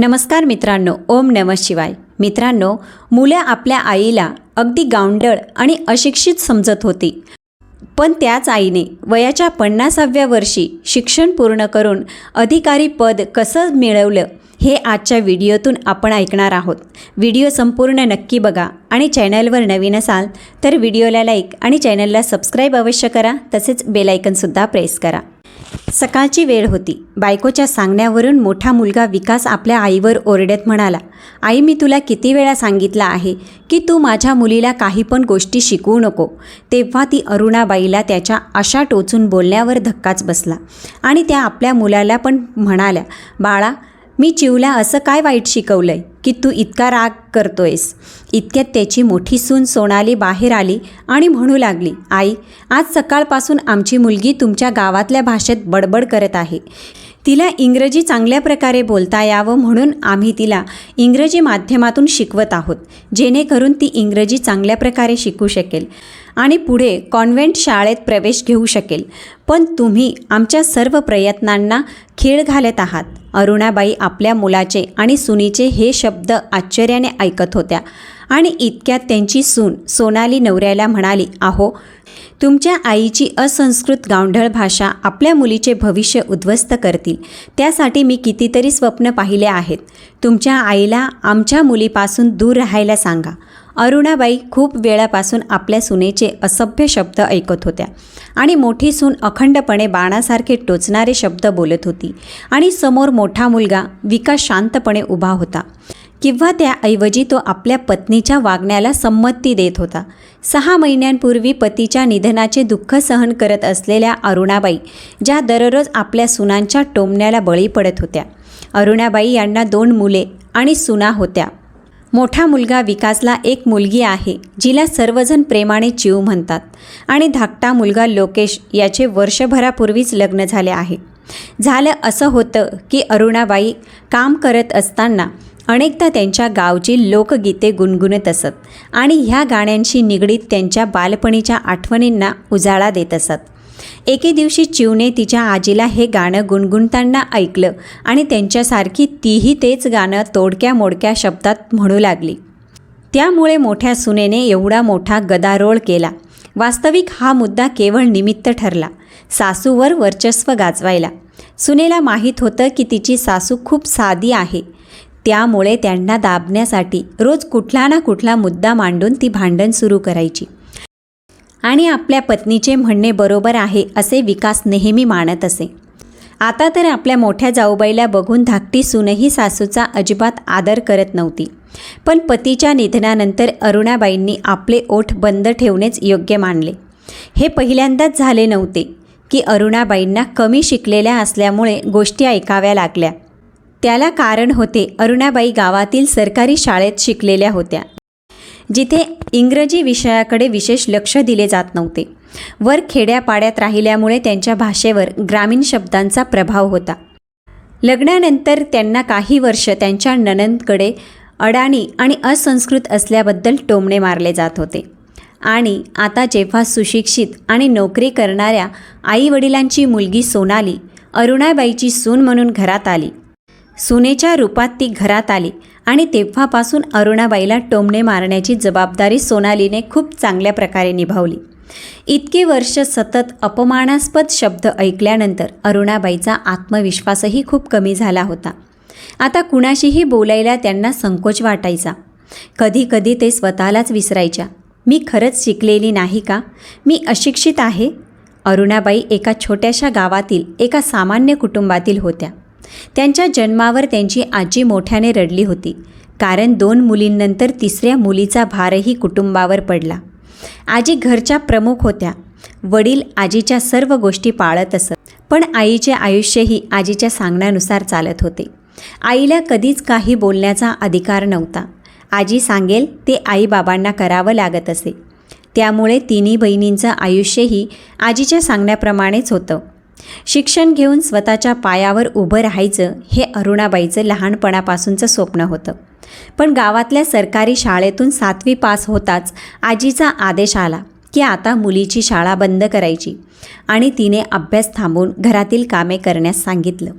नमस्कार मित्रांनो ओम नम शिवाय. मित्रांनो मुलं आपल्या आईला अगदी गावंडळ आणि अशिक्षित समजत होती. पण त्याच आईने वयाच्या पन्नासाव्या वर्षी शिक्षण पूर्ण करून अधिकारी पद कसं मिळवलं हे आजच्या व्हिडिओतून आपण ऐकणार आहोत. व्हिडिओ संपूर्ण नक्की बघा आणि चॅनलवर नवीन असाल तर व्हिडिओला लाईक आणि चॅनलला सबस्क्राईब अवश्य करा तसेच बेलायकनसुद्धा प्रेस करा. सकाळची वेळ होती. बायकोच्या सांगण्यावरून मोठा मुलगा विकास आपल्या आईवर ओरडत म्हणाला आई मी तुला किती वेळा सांगितलं आहे की तू माझ्या मुलीला काही पण गोष्टी शिकवू नको. तेव्हा ती अरुणाबाईला त्याच्या अशा टोचून बोलण्यावर धक्काच बसला आणि त्या आपल्या मुलाला पण म्हणाल्या बाळा मी चिवला असं काय वाईट शिकवलं आहे की तू इतका राग करतोयस. इतक्यात त्याची मोठी सून सोनाली बाहेर आली आणि म्हणू लागली आई आज सकाळपासून आमची मुलगी तुमच्या गावातल्या भाषेत बडबड करत आहे. तिला इंग्रजी चांगल्या प्रकारे बोलता यावं म्हणून आम्ही तिला इंग्रजी माध्यमातून शिकवत आहोत. जेणेकरून ती इंग्रजी चांगल्या प्रकारे शिकू शकेल. आणि पुढे कॉन्व्हेंट शाळेत प्रवेश घेऊ शकेल. पण तुम्ही आमच्या सर्व प्रयत्नांना खीळ घालत आहात. अरुणाबाई आपल्या मुलाचे आणि सुनीचे हे शब्द आश्चर्याने ऐकत होत्या. आणि इतक्यात त्यांची सून सोनाली नवऱ्याला म्हणाली आहो तुमच्या आईची असंस्कृत गावढळ भाषा आपल्या मुलीचे भविष्य उद्ध्वस्त करतील. त्यासाठी मी कितीतरी स्वप्न पाहिले आहेत. तुमच्या आईला आमच्या मुलीपासून दूर राहायला सांगा. अरुणाबाई खूप वेळापासून आपल्या सुनेचे असभ्य शब्द ऐकत होत्या आणि मोठी सून अखंडपणे बाणासारखे टोचणारे शब्द बोलत होती. आणि समोर मोठा मुलगा विकास शांतपणे उभा होता. किंवा त्याऐवजी तो आपल्या पत्नीच्या वागण्याला संमती देत होता. सहा महिन्यांपूर्वी पतीच्या निधनाचे दुःख सहन करत असलेल्या अरुणाबाई ज्या दररोज आपल्या सुनांच्या टोमण्याला बळी पडत होत्या. अरुणाबाई यांना दोन मुले आणि सुना होत्या. मोठा मुलगा विकासला एक मुलगी आहे जिला सर्वजण प्रेमाने चिव म्हणतात. आणि धाकटा मुलगा लोकेश याचे वर्षभरापूर्वीच लग्न झाले आहे. झालं असं होतं की अरुणाबाई काम करत असताना अनेकदा त्यांच्या गावची लोकगीते गुणगुणत असत आणि ह्या गाण्यांशी निगडीत त्यांच्या बालपणीच्या आठवणींना उजाळा देत असत. एके दिवशी चिवने तिच्या आजीला हे गाणं गुणगुणताना ऐकलं आणि त्यांच्यासारखी तीही तेच गाणं तोडक्या मोडक्या शब्दात म्हणू लागली. त्यामुळे मोठ्या सुनेने एवढा मोठा गदारोळ केला. वास्तविक हा मुद्दा केवळ निमित्त ठरला. सासूवर वर्चस्व गाजवायला. सुनेला माहीत होतं की तिची सासू खूप साधी आहे. त्यामुळे त्यांना दाबण्यासाठी रोज कुठला ना कुठला मुद्दा मांडून ती भांडण सुरू करायची. आणि आपल्या पत्नीचे म्हणणे बरोबर आहे असे विकास नेहमी मानत असे. आता तर आपल्या मोठ्या जाऊबाईला बघून धाकटी सूनही सासूचा अजिबात आदर करत नव्हती. पण पतीच्या निधनानंतर अरुणाबाईंनी आपले ओठ बंद ठेवणेच योग्य मानले. हे पहिल्यांदाच झाले नव्हते की अरुणाबाईंना कमी शिकलेल्या असल्यामुळे गोष्टी ऐकाव्या लागल्या. त्याला कारण होते अरुणाबाई गावातील सरकारी शाळेत शिकलेल्या होत्या. जिथे इंग्रजी विषयाकडे विशेष लक्ष दिले जात नव्हते. वर खेड्यापाड्यात राहिल्यामुळे त्यांच्या भाषेवर ग्रामीण शब्दांचा प्रभाव होता. लग्नानंतर त्यांना काही वर्ष त्यांच्या ननंदकडे अडाणी आणि असंस्कृत असल्याबद्दल टोमणे मारले जात होते. आणि आता जेव्हा सुशिक्षित आणि नोकरी करणाऱ्या आईवडिलांची मुलगी सोनाली अरुणाबाईची सून म्हणून घरात आली. सुनेच्या रूपात ती घरात आली आणि तेव्हापासून अरुणाबाईला टोमणे मारण्याची जबाबदारी सोनालीने खूप चांगल्या प्रकारे निभावली. इतके वर्ष सतत अपमानास्पद शब्द ऐकल्यानंतर अरुणाबाईचा आत्मविश्वासही खूप कमी झाला होता. आता कुणाशीही बोलायला त्यांना संकोच वाटायचा. कधी कधी ते स्वतःलाच विसरायच्या. मी खरंच शिकलेली नाही का? मी अशिक्षित आहे? अरुणाबाई एका छोट्याशा गावातील एका सामान्य कुटुंबातील होत्या. त्यांच्या जन्मावर त्यांची आजी मोठ्याने रडली होती. कारण दोन मुलींनंतर तिसऱ्या मुलीचा भारही कुटुंबावर पडला. आजी घरच्या प्रमुख होत्या. वडील आजीच्या सर्व गोष्टी पाळत असत. पण आईचे आयुष्यही आजीच्या सांगण्यानुसार चालत होते. आईला कधीच काही बोलण्याचा अधिकार नव्हता. आजी सांगेल ते आईबाबांना करावं लागत असे. त्यामुळे तिन्ही बहिणींचं आयुष्यही आजीच्या सांगण्याप्रमाणेच होतं. शिक्षण घेऊन स्वतःच्या पायावर उभं राहायचं हे अरुणाबाईचं लहानपणापासूनचं स्वप्न होतं. पण गावातल्या सरकारी शाळेतून सातवी पास होताच आजीचा आदेश आला की आता मुलीची शाळा बंद करायची आणि तिने अभ्यास थांबून घरातील कामे करण्यास सांगितलं.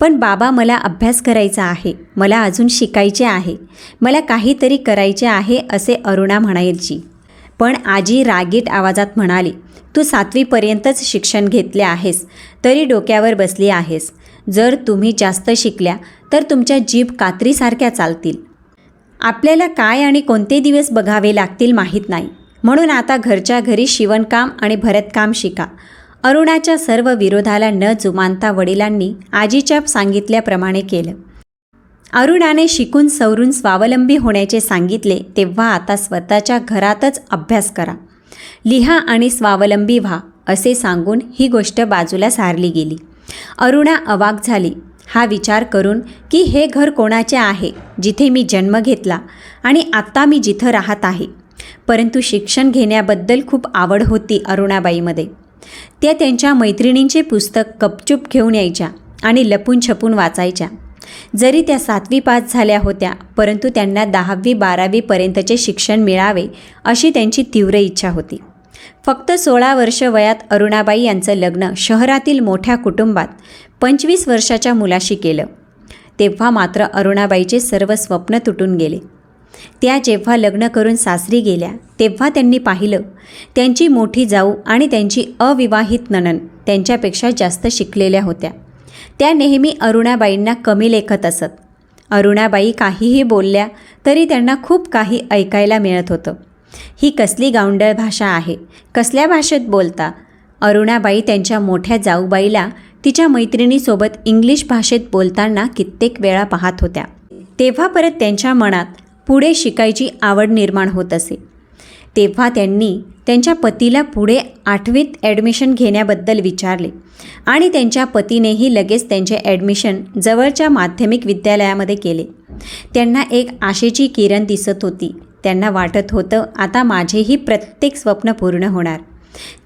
पण बाबा मला अभ्यास करायचा आहे मला अजून शिकायचे आहे मला काहीतरी करायचे आहे असे अरुणा म्हणायची. पण आजी रागीट आवाजात म्हणाली तू सातवीपर्यंतच शिक्षण घेतले आहेस तरी डोक्यावर बसली आहेस. जर तुम्ही जास्त शिकल्या तर तुमच्या जीभ कात्रीसारख्या चालतील. आपल्याला काय आणि कोणते दिवस बघावे लागतील माहीत नाही. म्हणून आता घरच्या घरी शिवणकाम आणि भरतकाम शिका. अरुणाच्या सर्व विरोधाला न जुमानता वडिलांनी आजीच्या सांगितल्याप्रमाणे केलं. अरुणाने शिकून सवरून स्वावलंबी होण्याचे सांगितले तेव्हा आता स्वतःच्या घरातच अभ्यास करा. लिहा आणि स्वावलंबी व्हा असे सांगून ही गोष्ट बाजूला सारली गेली. अरुणा अवाक झाली. हा विचार करून की हे घर कोणाचे आहे जिथे मी जन्म घेतला आणि आत्ता मी जिथं राहत आहे. परंतु शिक्षण घेण्याबद्दल खूप आवड होती अरुणाबाईमध्ये. त्या त्यांच्या मैत्रिणींचे पुस्तक कपचूप घेऊन यायच्या आणि लपून छपून वाचायच्या. जरी त्या सातवी पास झाल्या होत्या परंतु त्यांना दहावी बारावीपर्यंतचे शिक्षण मिळावे अशी त्यांची तीव्र इच्छा होती. फक्त सोळा वर्ष वयात अरुणाबाई यांचं लग्न शहरातील मोठ्या कुटुंबात पंचवीस वर्षाच्या मुलाशी केलं. तेव्हा मात्र अरुणाबाईचे सर्व स्वप्न तुटून गेले. त्या जेव्हा लग्न करून सासरी गेल्या तेव्हा त्यांनी पाहिलं त्यांची मोठी जाऊ आणि त्यांची अविवाहित नणन त्यांच्यापेक्षा जास्त शिकलेल्या होत्या. त्या नेहमी अरुणाबाईंना कमी लेखत असत. अरुणाबाई काहीही बोलल्या तरी त्यांना खूप काही ऐकायला मिळत होतं. ही कसली गावंडळ भाषा आहे? कसल्या भाषेत बोलता? अरुणाबाई त्यांच्या मोठ्या जाऊबाईला तिच्या मैत्रिणीसोबत इंग्लिश भाषेत बोलताना कित्येक वेळा पाहत होत्या. तेव्हा परत त्यांच्या मनात पुढे शिकायची आवड निर्माण होत असे. तेव्हा त्यांनी त्यांच्या पतीला पुढे आठवीत ॲडमिशन घेण्याबद्दल विचारले. आणि त्यांच्या पतीनेही लगेच त्यांचे ॲडमिशन जवळच्या माध्यमिक विद्यालयामध्ये केले. त्यांना एक आशेची किरण दिसत होती. त्यांना वाटत होतं आता माझेही प्रत्येक स्वप्न पूर्ण होणार.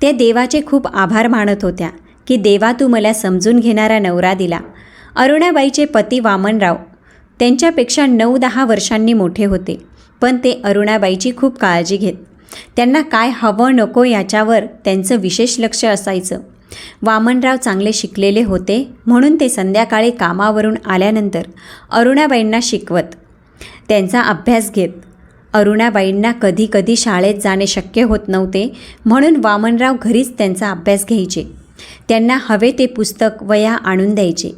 त्या देवाचे खूप आभार मानत होत्या की देवा तू मला समजून घेणारा नवरा दिला. अरुणाबाईचे पती वामनराव त्यांच्यापेक्षा नऊ दहा वर्षांनी मोठे होते पण ते अरुणाबाईची खूप काळजी घेत त्यांना काय हवं नको याच्यावर त्यांचं विशेष लक्ष असायचं. वामनराव चांगले शिकलेले होते म्हणून ते संध्याकाळी कामावरून आल्यानंतर अरुणाबाईंना शिकवत. त्यांचा अभ्यास घेत. अरुणाबाईंना कधी कधी शाळेत जाणे शक्य होत नव्हते म्हणून वामनराव घरीच त्यांचा अभ्यास घ्यायचे. त्यांना हवे ते पुस्तक वया आणून द्यायचे.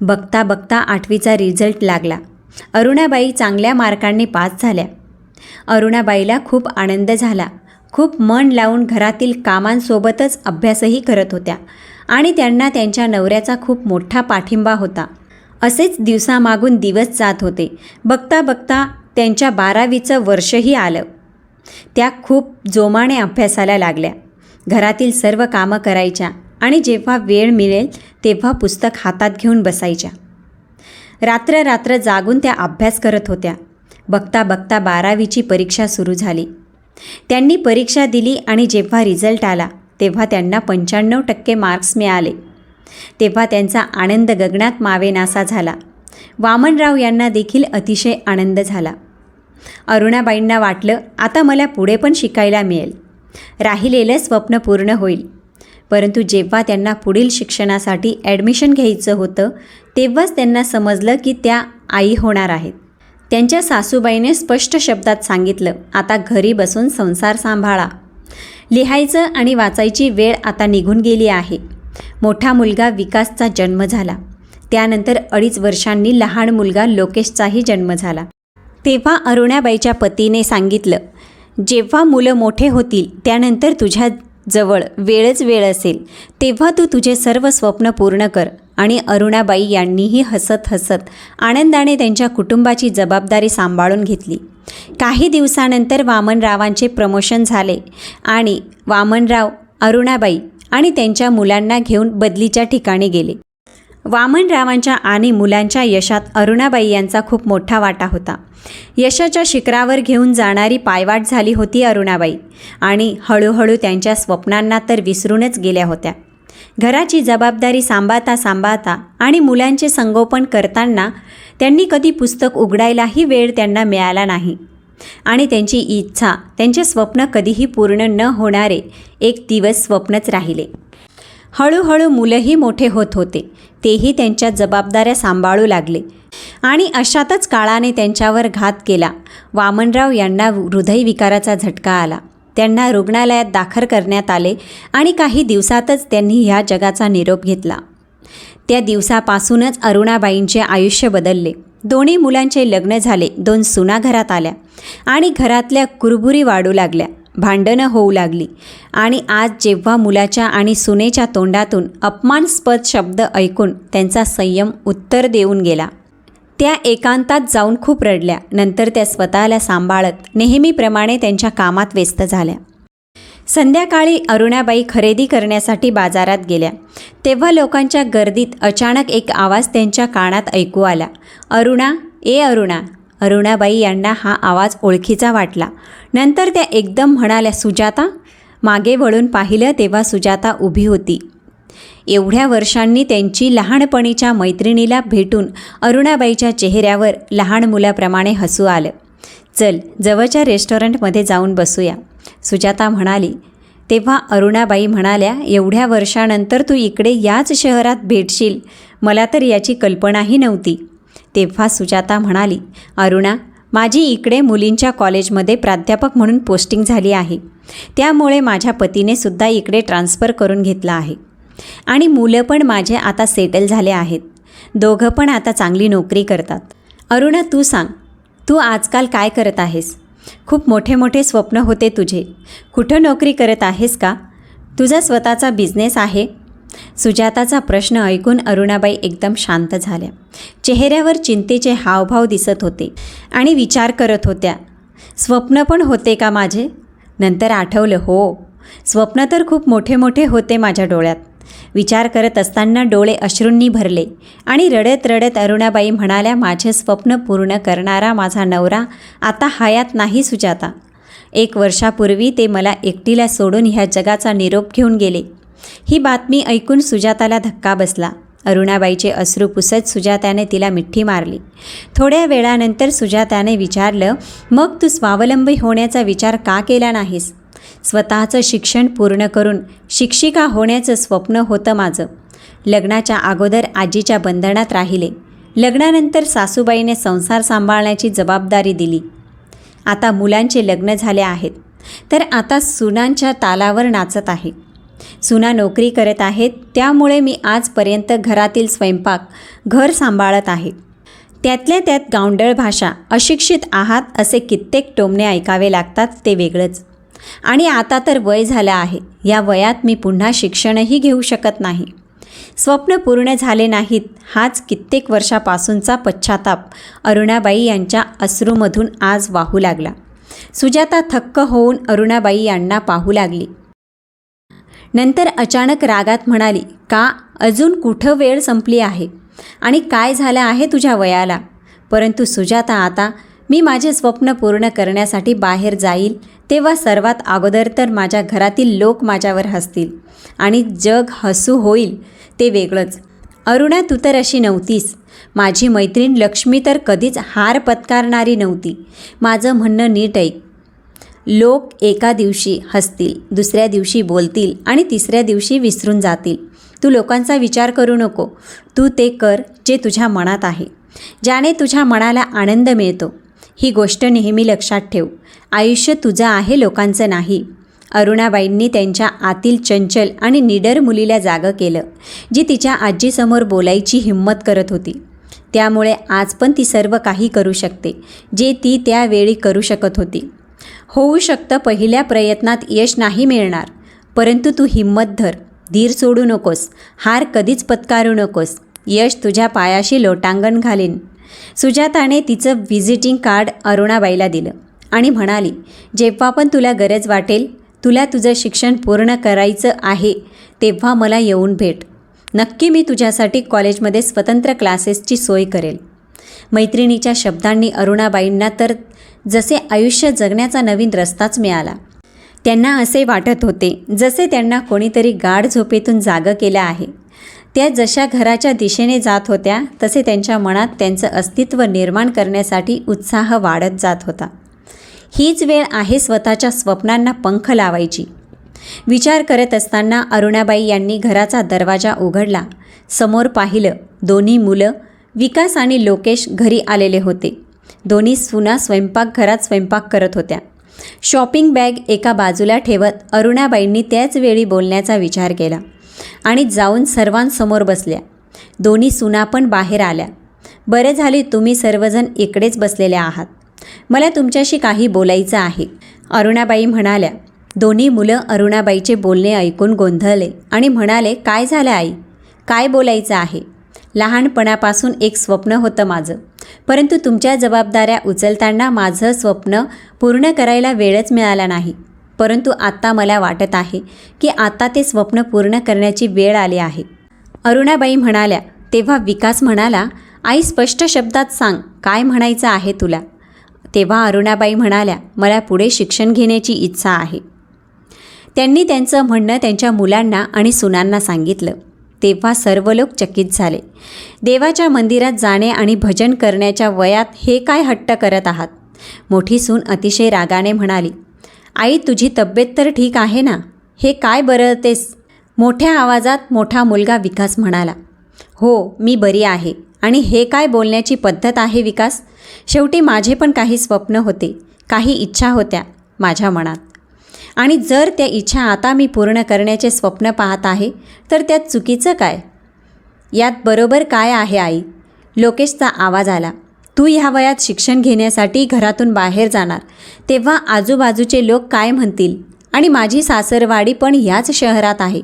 बघता बघता आठवीचा रिझल्ट लागला. अरुणाबाई चांगल्या मार्कांनी पास झाल्या. अरुणाबाईला खूप आनंद झाला. खूप मन लावून घरातील कामांसोबतच अभ्यासही करत होत्या आणि त्यांना त्यांच्या नवऱ्याचा खूप मोठा पाठिंबा होता. असेच दिवसामागून दिवस जात होते. बघता बघता त्यांच्या बारावीचं वर्षही आलं. त्या खूप जोमाने अभ्यासाला लागल्या. घरातील सर्व कामं करायच्या आणि जेव्हा वेळ मिळेल तेव्हा पुस्तक हातात घेऊन बसायच्या. रात्र रात्र जागून त्या अभ्यास करत होत्या. बघता बघता बारावीची परीक्षा सुरू झाली. त्यांनी परीक्षा दिली आणि जेव्हा रिझल्ट आला तेव्हा त्यांना पंच्याण्णव टक्के मार्क्स मिळाले. तेव्हा त्यांचा आनंद गगनात मावेनासा झाला. वामनराव यांना देखील अतिशय आनंद झाला. अरुणाबाईंना वाटलं आता मला पुढे पण शिकायला मिळेल. राहिलेलं स्वप्न पूर्ण होईल. परंतु जेव्हा त्यांना पुढील शिक्षणासाठी ॲडमिशन घ्यायचं होतं तेव्हाच त्यांना समजलं की त्या आई होणार आहेत. त्यांच्या सासूबाईने स्पष्ट शब्दात सांगितलं आता घरी बसून संसार सांभाळा. लिहायचं आणि वाचायची वेळ आता निघून गेली आहे. मोठा मुलगा विकासचा जन्म झाला. त्यानंतर अडीच वर्षांनी लहान मुलगा लोकेशचाही जन्म झाला. तेव्हा अरुणाबाईच्या पतीने सांगितलं जेव्हा मुलं मोठे होतील त्यानंतर तुझ्या जवळ वेळच वेळ असेल. तेव्हा तू तुझे सर्व स्वप्न पूर्ण कर. आणि अरुणाबाई यांनीही हसत हसत आनंदाने त्यांच्या कुटुंबाची जबाबदारी सांभाळून घेतली. काही दिवसानंतर वामनरावांचे प्रमोशन झाले आणि वामनराव अरुणाबाई आणि त्यांच्या मुलांना घेऊन बदलीच्या ठिकाणी गेले. वामनरावांच्या आणि मुलांच्या यशात अरुणाबाई यांचा खूप मोठा वाटा होता. यशाच्या शिखरावर घेऊन जाणारी पायवाट झाली होती अरुणाबाई आणि हळूहळू त्यांच्या स्वप्नांना तर विसरूनच गेल्या होत्या. घराची जबाबदारी सांभाळता सांभाळता आणि मुलांचे संगोपन करताना त्यांनी कधी पुस्तक उघडायलाही वेळ त्यांना मिळाला नाही. आणि त्यांची इच्छा त्यांचे स्वप्न कधीही पूर्ण न होणारे एक दिवस स्वप्नच राहिले. हळूहळू मुलंही मोठे होत होते. तेही त्यांच्या जबाबदाऱ्या सांभाळू लागले. आणि अशातच काळाने त्यांच्यावर घात केला. वामनराव यांना हृदयविकाराचा झटका आला. त्यांना रुग्णालयात दाखल करण्यात आले आणि काही दिवसातच त्यांनी ह्या जगाचा निरोप घेतला. त्या दिवसापासूनच अरुणाबाईंचे आयुष्य बदलले. दोन्ही मुलांचे लग्न झाले दोन सुना घरात आल्या आणि घरातल्या कुरबुरी वाढू लागल्या भांडणं होऊ लागली आणि आज जेव्हा मुलाच्या आणि सुनेच्या तोंडातून अपमानस्पद शब्द ऐकून त्यांचा संयम उत्तर देऊन गेला. त्या एकांतात जाऊन खूप रडल्या. नंतर त्या स्वतःला सांभाळत नेहमीप्रमाणे त्यांच्या कामात व्यस्त झाल्या. संध्याकाळी अरुणाबाई खरेदी करण्यासाठी बाजारात गेल्या. तेव्हा लोकांच्या गर्दीत अचानक एक आवाज त्यांच्या कानात ऐकू आला. अरुणा ए अरुणा. अरुणाबाई यांना हा आवाज ओळखीचा वाटला. नंतर त्या एकदम म्हणाल्या सुजाता. मागे वळून पाहिलं तेव्हा सुजाता उभी होती. एवढ्या वर्षांनी त्यांची लहानपणीच्या मैत्रिणीला भेटून अरुणाबाईच्या चेहऱ्यावर लहान मुलाप्रमाणे हसू आलं. चल जवळच्या रेस्टॉरंटमध्ये जाऊन बसूया. सुजाता म्हणाली तेव्हा अरुणाबाई म्हणाल्या एवढ्या वर्षानंतर तू इकडे याच शहरात भेटशील. मला तर याची कल्पनाही नव्हती. तेव्हा सुजाता म्हणाली अरुणा माझी इकडे मुलींच्या कॉलेजमध्ये प्राध्यापक म्हणून पोस्टिंग झाली आहे. त्यामुळे माझ्या पतीने सुद्धा इकडे ट्रान्स्फर करून घेतला आहे. आणि मुलं पण माझे आता सेटल झाले आहेत. दोघं पण आता चांगली नोकरी करतात. अरुणा तू सांग तू आजकाल काय करत आहेस? खूप मोठे मोठे स्वप्न होते तुझे. कुठं नोकरी करत आहेस का? तुझा स्वतःचा बिझनेस आहे? सुजाताचा प्रश्न ऐकून अरुणाबाई एकदम शांत झाल्या. चेहऱ्यावर चिंतेचे हावभाव दिसत होते आणि विचार करत होत्या. स्वप्न पण होते का माझे? नंतर आठवलं हो. स्वप्न तर खूप मोठे मोठे होते माझ्या डोळ्यात. विचार करत असताना डोळे अश्रूंनी भरले. आणि रडत रडत अरुणाबाई म्हणाल्या माझे स्वप्न पूर्ण करणारा माझा नवरा आता हयात नाही सुजाता. एक वर्षापूर्वी ते मला एकटीला सोडून ह्या जगाचा निरोप घेऊन गेले. ही बातमी ऐकून सुजाताला धक्का बसला. अरुणाबाईचे अश्रू पुसत सुजाताने तिला मिठी मारली. थोड्या वेळानंतर सुजाताने विचारलं मग तू स्वावलंबी होण्याचा विचार का केला नाहीस? स्वतःचं शिक्षण पूर्ण करून शिक्षिका होण्याचं स्वप्न होतं माझं. लग्नाच्या अगोदर आजीच्या बंधनात राहिले. लग्नानंतर सासूबाईने संसार सांभाळण्याची जबाबदारी दिली. आता मुलांचे लग्न झाले आहेत. तर आता सुनांच्या तालावर नाचत आहे. सुना नोकरी करत आहेत. त्यामुळे मी आजपर्यंत घरातील स्वयंपाक घर सांभाळत आहे. त्यातल्या त्यात गावंडळ भाषा अशिक्षित आहात असे कित्येक टोमणे ऐकावे लागतात ते वेगळंच. आणि आता तर वय झालं आहे. या वयात मी पुन्हा शिक्षणही घेऊ शकत नाही. स्वप्न पूर्ण झाले नाहीत. हाच कित्येक वर्षापासूनचा पश्चाताप अरुणाबाई यांच्या अश्रूमधून आज वाहू लागला. सुजाता थक्क होऊन अरुणाबाई यांना पाहू लागली. नंतर अचानक रागात म्हणाली का? अजून कुठं वेळ संपली आहे? आणि काय झालं आहे तुझ्या वयाला परंतु सुजाता आता मी माझे स्वप्न पूर्ण करण्यासाठी बाहेर जाईल तेव्हा सर्वात अगोदर तर माझ्या घरातील लोक माझ्यावर हसतील आणि जग हसू होईल ते वेगळंच. अरुणा तू तर अशी नव्हतीस. माझी मैत्रीण लक्ष्मी तर कधीच हार पत्कारणारी नव्हती. माझं म्हणणं नीट ऐक. लोक एका दिवशी हसतील दुसऱ्या दिवशी बोलतील आणि तिसऱ्या दिवशी विसरून जातील. तू लोकांचा विचार करू नको. तू ते कर जे तुझ्या मनात आहे. ज्याने तुझ्या मनाला आनंद मिळतो. ही गोष्ट नेहमी लक्षात ठेव. आयुष्य तुझं आहे लोकांचं नाही. अरुणाबाईंनी त्यांच्या आतील चंचल आणि निडर मुलीला जागं केलं जी तिच्या आजीसमोर बोलायची हिंमत करत होती. त्यामुळे आज पण ती सर्व काही करू शकते जे ती त्यावेळी करू शकत होती. होऊ शकतं पहिल्या प्रयत्नात यश नाही मिळणार परंतु तू हिंमत धर धीर सोडू नकोस हार कधीच पत्कारू नकोस. यश तुझ्या पायाशी लोटांगण घालीन. सुजाताने तिचं व्हिजिटिंग कार्ड अरुणाबाईला दिलं आणि म्हणाली जेव्हा पण तुला गरज वाटेल तुला तुझं शिक्षण पूर्ण करायचं आहे तेव्हा मला येऊन भेट. नक्की मी तुझ्यासाठी कॉलेजमध्ये स्वतंत्र क्लासेसची सोय करेल. मैत्रिणीच्या शब्दांनी अरुणाबाईंना तर जसे आयुष्य जगण्याचा नवीन रस्ताच मिळाला. त्यांना असे वाटत होते जसे त्यांना कोणीतरी गाढ झोपेतून जागं केलं आहे. त्या जशा घराच्या दिशेने जात होत्या तसे त्यांच्या मनात त्यांचं अस्तित्व निर्माण करण्यासाठी उत्साह वाढत जात होता. हीच वेळ आहे स्वतःच्या स्वप्नांना पंख लावायची. विचार करत असताना अरुणाबाई यांनी घराचा दरवाजा उघडला. समोर पाहिलं दोन्ही मुलं विकास आणि लोकेश घरी आलेले होते. दोन्ही सुना स्वयंपाकघरात स्वयंपाक करत होत्या. शॉपिंग बॅग एका बाजूला ठेवत अरुणाबाईंनी त्याच वेळी बोलण्याचा विचार केला. आणि जाऊन सर्वांसमोर बसल्या. दोन्ही सुना पण बाहेर आल्या. बरे झाले तुम्ही सर्वजण इकडेच बसलेल्या आहात. मला तुमच्याशी काही बोलायचं आहे. अरुणाबाई म्हणाल्या. दोन्ही मुलं अरुणाबाईचे बोलणे ऐकून गोंधळले आणि म्हणाले काय झालं आई? काय बोलायचं आहे? लहानपणापासून एक स्वप्न होतं माझं. परंतु तुमच्या जबाबदाऱ्या उचलताना माझं स्वप्न पूर्ण करायला वेळच मिळाला नाही. परंतु आत्ता मला वाटत आहे की आता ते स्वप्न पूर्ण करण्याची वेळ आली आहे. अरुणाबाई म्हणाल्या तेव्हा विकास म्हणाला आई स्पष्ट शब्दात सांग काय म्हणायचं आहे तुला? तेव्हा अरुणाबाई म्हणाल्या मला पुढे शिक्षण घेण्याची इच्छा आहे. त्यांनी त्यांचं म्हणणं त्यांच्या मुलांना आणि सुनांना सांगितलं. तेव्हा सर्व लोक चकित झाले. देवाच्या मंदिरात जाणे आणि भजन करण्याच्या वयात हे काय हट्ट करत आहात? मोठी सून अतिशय रागाने म्हणाली आई तुझी तब्येत तर ठीक आहे ना? हे काय बरळतेस? मोठ्या आवाजात मोठा मुलगा विकास म्हणाला. हो मी बरी आहे. आणि हे काय बोलण्याची पद्धत आहे विकास? शेवटी माझे पण काही स्वप्न होते. काही इच्छा होत्या माझ्या मनात. आणि जर त्या इच्छा आता मी पूर्ण करण्याचे स्वप्न पाहत आहे तर त्यात चुकीचं काय? यात बरोबर काय आहे आई? लोकेशचा आवाज आला. तू ह्या वयात शिक्षण घेण्यासाठी घरातून बाहेर जाणार. तेव्हा आजूबाजूचे लोक काय म्हणतील? आणि माझी सासरवाडी पण ह्याच शहरात आहे.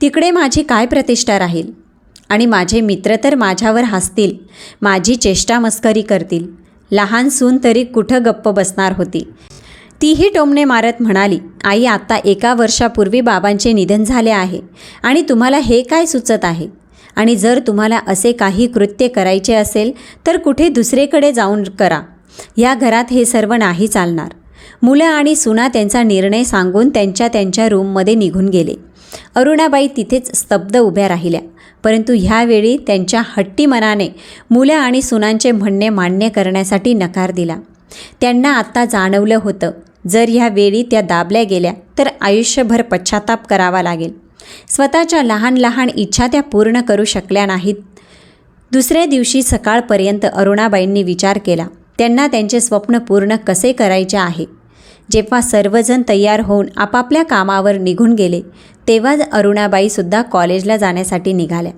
तिकडे माझी काय प्रतिष्ठा राहील? आणि माझे मित्र तर माझ्यावर हसतील. माझी चेष्टा मस्करी करतील. लहान सून तरी कुठं गप्प बसणार होती? तीही टोमणे मारत म्हणाली आई आत्ता एका वर्षापूर्वी बाबांचे निधन झाले आहे. आणि तुम्हाला हे काय सुचत आहे? आणि जर तुम्हाला असे काही कृत्य करायचे असेल तर कुठे दुसरेकडे जाऊन करा. या घरात हे सर्व नाही चालणार. मुलं आणि सुना त्यांचा निर्णय सांगून त्यांच्या त्यांच्या रूममध्ये निघून गेले. अरुणाबाई तिथेच स्तब्ध उभ्या राहिल्या. परंतु ह्यावेळी त्यांच्या हट्टी मनाने मुलं आणि सुनांचे म्हणणे मान्य करण्यासाठी नकार दिला. त्यांना आत्ता जाणवलं होतं जर ह्या वेळी त्या दाबल्या गेल्या तर आयुष्यभर पश्चाताप करावा लागेल. स्वतःच्या लहान लहान इच्छा त्या पूर्ण करू शकल्या नाहीत. दुसऱ्या दिवशी सकाळपर्यंत अरुणाबाईंनी विचार केला त्यांना त्यांचे स्वप्न पूर्ण कसे करायचे आहे? जेव्हा सर्वजण तयार होऊन आपापल्या कामावर निघून गेले तेव्हाच अरुणाबाईसुद्धा कॉलेजला जाण्यासाठी निघाल्या.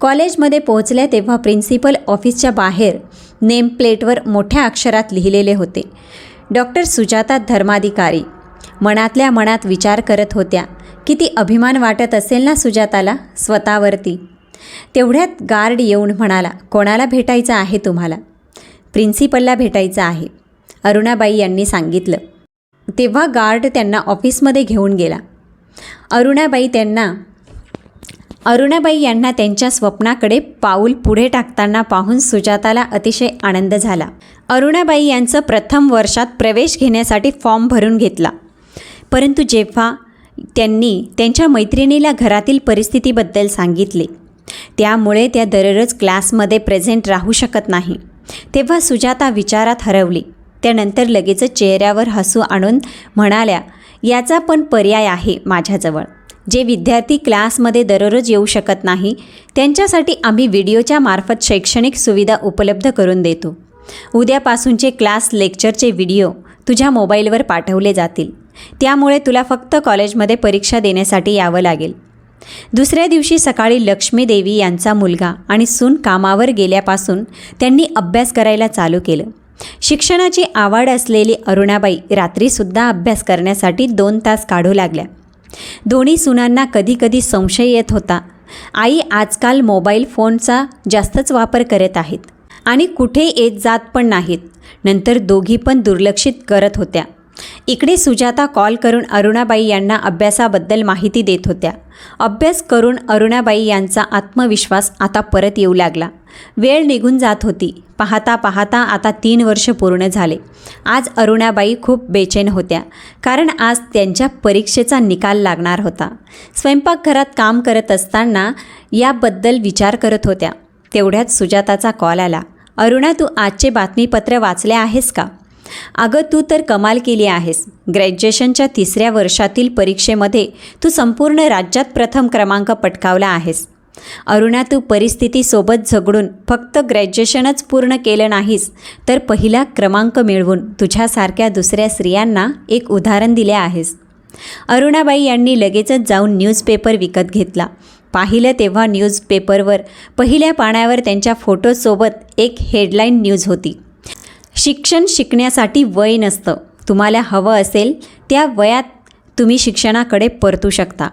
कॉलेजमध्ये पोहोचल्या तेव्हा प्रिन्सिपल ऑफिसच्या बाहेर नेम प्लेटवर मोठ्या अक्षरात लिहिलेले होते डॉक्टर सुजाता धर्माधिकारी. मनातल्या मनात विचार करत होत्या किती अभिमान वाटत असेल ना सुजाताला? स्वतःवरती. तेवढ्यात गार्ड येऊन म्हणाला कोणाला भेटायचं आहे तुम्हाला? प्रिन्सिपलला भेटायचं आहे अरुणाबाई यांनी सांगितलं. तेव्हा गार्ड त्यांना ऑफिसमध्ये घेऊन गेला. अरुणाबाई त्यांना अरुणाबाई यांना त्यांच्या स्वप्नाकडे पाऊल पुढे टाकताना पाहून सुजाताला अतिशय आनंद झाला. अरुणाबाई यांचं प्रथम वर्षात प्रवेश घेण्यासाठी फॉर्म भरून घेतला. परंतु जेव्हा त्यांनी त्यांच्या मैत्रिणीला घरातील परिस्थितीबद्दल सांगितले. त्यामुळे त्या दररोज क्लासमध्ये प्रेझेंट राहू शकत नाही. तेव्हा सुजाता विचारात हरवली. त्यानंतर लगेचच चेहऱ्यावर हसू आणून म्हणाल्या याचा पण पर्याय आहे माझ्याजवळ. जे विद्यार्थी क्लासमध्ये दररोज येऊ शकत नाही त्यांच्यासाठी आम्ही व्हिडिओच्या मार्फत शैक्षणिक सुविधा उपलब्ध करून देतो. उद्यापासूनचे क्लास लेक्चरचे व्हिडिओ तुझ्या मोबाईलवर पाठवले जातील. त्यामुळे तुला फक्त कॉलेजमध्ये परीक्षा देण्यासाठी यावं लागेल. दुसऱ्या दिवशी सकाळी लक्ष्मी देवी यांचा मुलगा आणि सून कामावर गेल्यापासून त्यांनी अभ्यास करायला चालू केलं. शिक्षणाची आवड असलेली अरुणाबाई रात्रीसुद्धा अभ्यास करण्यासाठी दोन तास काढू लागल्या. दोन्ही सुनांना कधीकधी संशय येत होता. आई आजकाल मोबाईल फोनचा जास्तच वापर करत आहेत आणि कुठे येत जात पण नाहीत. नंतर दोघी पण दुर्लक्षित करत होत्या. इकडे सुजाता कॉल करून अरुणाबाई यांना अभ्यासाबद्दल माहिती देत होत्या. अभ्यास करून अरुणाबाई यांचा आत्मविश्वास आता परत येऊ लागला. वेळ निघून जात होती. पाहता पाहता आता तीन वर्ष पूर्ण झाले. आज अरुणाबाई खूप बेचैन होत्या. कारण आज त्यांच्या परीक्षेचा निकाल लागणार होता. स्वयंपाकघरात काम करत असताना याबद्दल विचार करत होत्या. तेवढ्यात सुजाताचा कॉल आला. अरुणा तू आजचे बातमीपत्र वाचले आहेस का? अगं तू तर कमाल केली आहेस. ग्रॅज्युएशनच्या तिसऱ्या वर्षातील परीक्षेमध्ये तू संपूर्ण राज्यात प्रथम क्रमांक पटकावला आहेस. अरुणा तू परिस्थितीसोबत झगडून फक्त ग्रॅज्युएशनच पूर्ण केलं नाहीस तर पहिला क्रमांक मिळवून तुझ्यासारख्या दुसऱ्या स्त्रियांना एक उदाहरण दिले आहेस. अरुणाबाई यांनी लगेचच जाऊन न्यूजपेपर विकत घेतला. पाहिलं तेव्हा न्यूजपेपरवर पहिल्या पाण्यावर त्यांच्या फोटोसोबत एक हेडलाईन न्यूज होती. शिक्षण शिकण्यासाठी वय नसतं. तुम्हाला हवं असेल त्या वयात तुम्ही शिक्षणाकडे परतू शकता.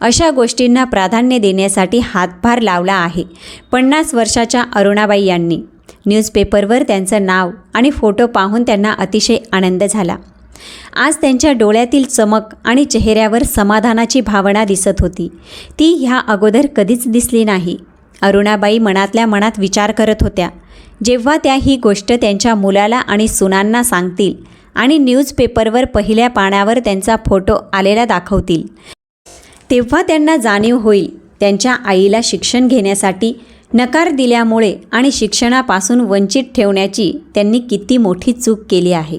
अशा गोष्टींना प्राधान्य देण्यासाठी हातभार लावला आहे. पन्नास वर्षाच्या अरुणाबाई यांनी. न्यूजपेपरवर त्यांचं नाव आणि फोटो पाहून त्यांना अतिशय आनंद झाला. आज त्यांच्या डोळ्यातील चमक आणि चेहऱ्यावर समाधानाची भावना दिसत होती. ती ह्या अगोदर कधीच दिसली नाही. अरुणाबाई मनातल्या मनात विचार करत होत्या. जेव्हा त्या ही गोष्ट त्यांच्या मुलाला आणि सुनांना सांगतील आणि न्यूजपेपरवर पहिल्या पाण्यावर त्यांचा फोटो आलेला दाखवतील तेव्हा त्यांना जाणीव होईल त्यांच्या आईला शिक्षण घेण्यासाठी नकार दिल्यामुळे आणि शिक्षणापासून वंचित ठेवण्याची त्यांनी किती मोठी चूक केली आहे.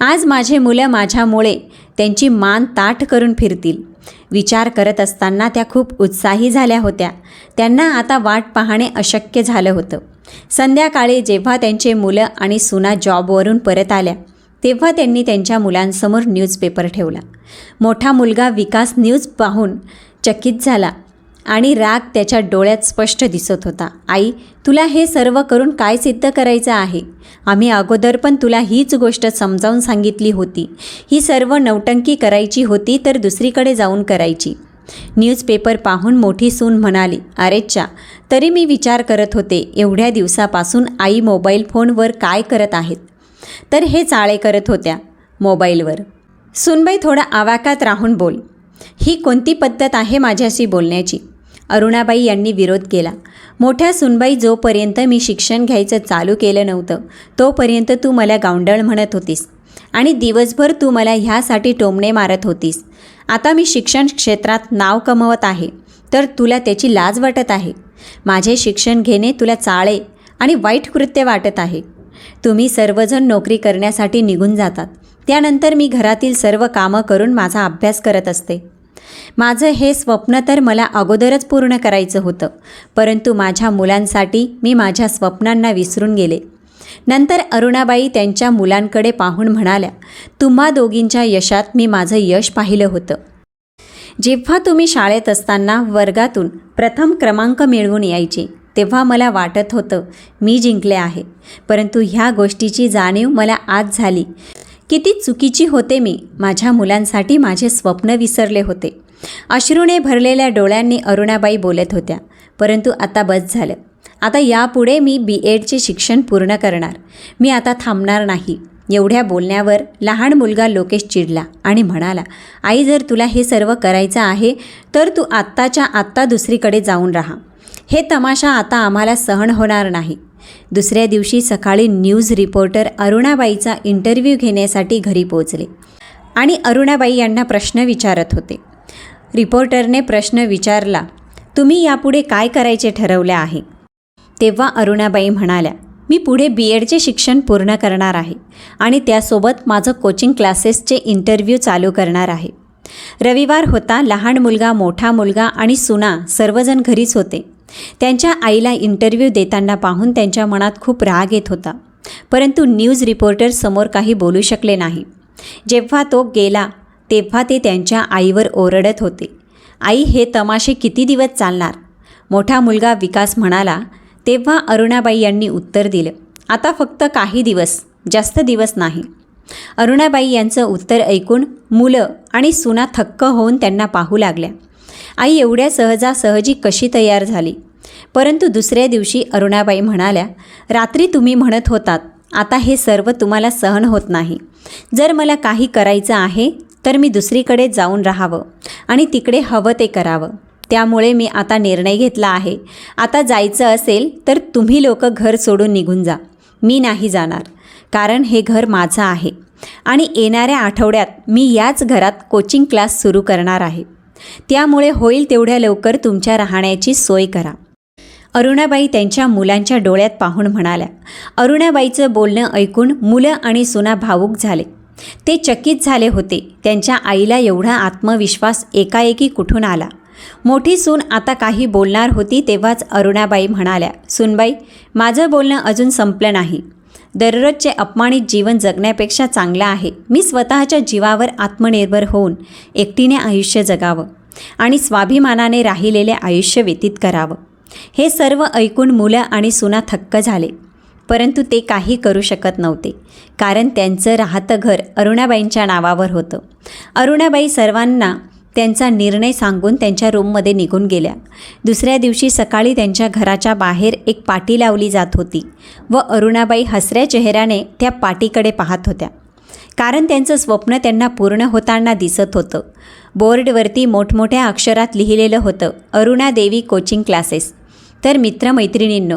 आज माझे मुलं माझ्यामुळे त्यांची मान ताठ करून फिरतील. विचार करत असताना त्या खूप उत्साही झाल्या होत्या. त्यांना आता वाट पाहणे अशक्य झालं होतं. संध्याकाळी जेव्हा त्यांचे मुलं आणि सुना जॉबवरून परत आल्या तेव्हा त्यांनी त्यांच्या मुलांसमोर न्यूजपेपर ठेवला. मोठा मुलगा विकास न्यूज पाहून चकित झाला आणि राग त्याच्या डोळ्यात स्पष्ट दिसत होता. आई तुला हे सर्व करून काय सिद्ध करायचं आहे? आम्ही अगोदर पण तुला हीच गोष्ट समजावून सांगितली होती. ही सर्व नौटंकी करायची होती तर दुसरीकडे जाऊन करायची. न्यूजपेपर पाहून मोठी सून म्हणाली अरेच्छा तरी मी विचार करत होते एवढ्या दिवसापासून आई मोबाईल फोनवर काय करत आहेत? तर हे चाळे करत होत्या मोबाईलवर. सुनबाई थोडा आवाकात राहून बोल ही कोणती पद्धत आहे माझ्याशी बोलण्याची? अरुणाबाई यांनी विरोध केला. मोठ्या सुनबाई जोपर्यंत मी शिक्षण घ्यायचं चालू केलं नव्हतं तोपर्यंत तू मला गावंडळ म्हणत होतीस आणि दिवसभर तू मला ह्यासाठी टोमणे मारत होतीस. आता मी शिक्षण क्षेत्रात नाव कमवत आहे तर तुला त्याची लाज वाटत आहे. माझे शिक्षण घेणे तुला चाळे आणि वाईट कृत्य वाटत आहे. तुम्ही सर्वजण नोकरी करण्यासाठी निघून जातात. त्यानंतर मी घरातील सर्व कामं करून माझा अभ्यास करत असते. माझं हे स्वप्न तर मला अगोदरच पूर्ण करायचं होतं परंतु माझ्या मुलांसाठी मी माझ्या स्वप्नांना विसरून गेले. नंतर अरुणाबाई त्यांच्या मुलांकडे पाहून म्हणाल्या तुम्हा दोघींच्या यशात मी माझं यश पाहिलं होतं. जेव्हा तुम्ही शाळेत असताना वर्गातून प्रथम क्रमांक मिळवून यायचे तेव्हा मला वाटत होतं मी जिंकले आहे. परंतु ह्या गोष्टीची जाणीव मला आज झाली. किती चुकीची होते मी. माझ्या मुलांसाठी माझे स्वप्न विसरले होते. अश्रूने भरलेल्या डोळ्यांनी अरुणाबाई बोलत होत्या. परंतु आता बस झालं. आता यापुढे मी बी एडचे शिक्षण पूर्ण करणार. मी आता थांबणार नाही. एवढ्या बोलण्यावर लहान मुलगा लोकेश चिडला आणि म्हणाला आई जर तुला हे सर्व करायचं आहे तर तू आत्ताच्या आत्ता दुसरीकडे जाऊन राहा. हे तमाशा आता आम्हाला सहन होणार नाही. दुसऱ्या दिवशी सकाळी न्यूज रिपोर्टर अरुणाबाईचा इंटरव्ह्यू घेण्यासाठी घरी पोचले आणि अरुणाबाई यांना प्रश्न विचारत होते. रिपोर्टरने प्रश्न विचारला तुम्ही यापुढे काय करायचे ठरवले आहे? तेव्हा अरुणाबाई म्हणाल्या मी पुढे बी एडचे शिक्षण पूर्ण करणार आहे आणि त्यासोबत माझं कोचिंग क्लासेसचे इंटरव्ह्यू चालू करणार आहे. रविवार होता लहान मुलगा मोठा मुलगा आणि सुना सर्वजण घरीच होते. त्यांच्या आईला इंटरव्ह्यू देताना पाहून त्यांच्या मनात खूप राग येत होता. परंतु न्यूज रिपोर्टर समोर काही बोलू शकले नाही. जेव्हा तो गेला तेव्हा ते त्यांच्या आईवर ओरडत होते. आई हे तमाशे किती दिवस चालणार? मोठा मुलगा विकास म्हणाला तेव्हा अरुणाबाई यांनी उत्तर दिलं आता फक्त काही दिवस जास्त दिवस नाही. अरुणाबाई यांचं उत्तर ऐकून मुलं आणि सुना थक्क होऊन त्यांना पाहू लागल्या. आई एवढ्या सहजासहजी कशी तयार झाली? परंतु दुसऱ्या दिवशी अरुणाबाई म्हणाल्या रात्री तुम्ही म्हणत होतात आता हे सर्व तुम्हाला सहन होत नाही. जर मला काही करायचं आहे तर मी दुसरीकडे जाऊन राहावं आणि तिकडे हवं ते करावं. त्यामुळे मी आता निर्णय घेतला आहे. आता जायचं असेल तर तुम्ही लोक घर सोडून निघून जा. मी नाही जाणार. कारण हे घर माझं आहे. आणि येणाऱ्या आठवड्यात मी याच घरात कोचिंग क्लास सुरू करणार आहे. त्यामुळे होईल तेवढ्या लवकर तुमच्या राहण्याची सोय करा. अरुणाबाई त्यांच्या मुलांच्या डोळ्यात पाहून म्हणाल्या अरुणाबाईचं बोलणं ऐकून मुलं आणि सुना भावूक झाले. ते चकित झाले होते. त्यांच्या आईला एवढा आत्मविश्वास एकाएकी कुठून आला? मोठी सून आता काही बोलणार होती तेव्हाच अरुणाबाई म्हणाल्या सुनबाई माझं बोलणं अजून संपलं नाही. दररोजचे अपमानित जीवन जगण्यापेक्षा चांगलं आहे. मी स्वतःच्या जीवावर आत्मनिर्भर होऊन एकटीने आयुष्य जगावं आणि स्वाभिमानाने राहिलेले आयुष्य व्यतीत करावं. हे सर्व ऐकून मुलं आणि सुना थक्क झाले. परंतु ते काही करू शकत नव्हते कारण त्यांचं राहतं घर अरुणाबाईंच्या नावावर होतं. अरुणाबाई सर्वांना त्यांचा निर्णय सांगून त्यांच्या रूममध्ये निघून गेल्या. दुसऱ्या दिवशी सकाळी त्यांच्या घराच्या बाहेर एक पाटी लावली जात होती व अरुणाबाई हसऱ्या चेहऱ्याने त्या पाटीकडे पाहत होत्या. कारण त्यांचं स्वप्न त्यांना पूर्ण होताना दिसत होतं. बोर्डवरती मोठमोठ्या अक्षरात लिहिलेलं होतं अरुणा देवी कोचिंग क्लासेस. तर मित्रमैत्रिणींनो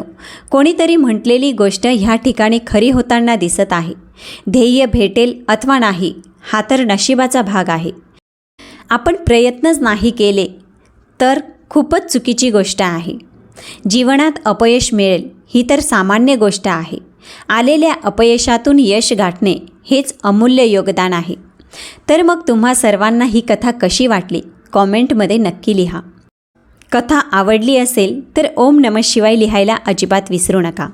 कोणीतरी म्हटलेली गोष्ट ह्या ठिकाणी खरी होताना दिसत आहे. ध्येय भेटेल अथवा नाही हा तर नशिबाचा भाग आहे. आपण प्रयत्नच नाही केले तर खूपच चुकीची गोष्ट आहे. जीवनात अपयश मिळेल ही तर सामान्य गोष्ट आहे. आलेल्या अपयशातून यश गाठणे हेच अमूल्य योगदान आहे. तर मग तुम्हा सर्वांना ही कथा कशी वाटली? कॉमेंटमध्ये नक्की लिहा. कथा आवडली असेल तर ओम नमः शिवाय लिहायला अजिबात विसरू नका.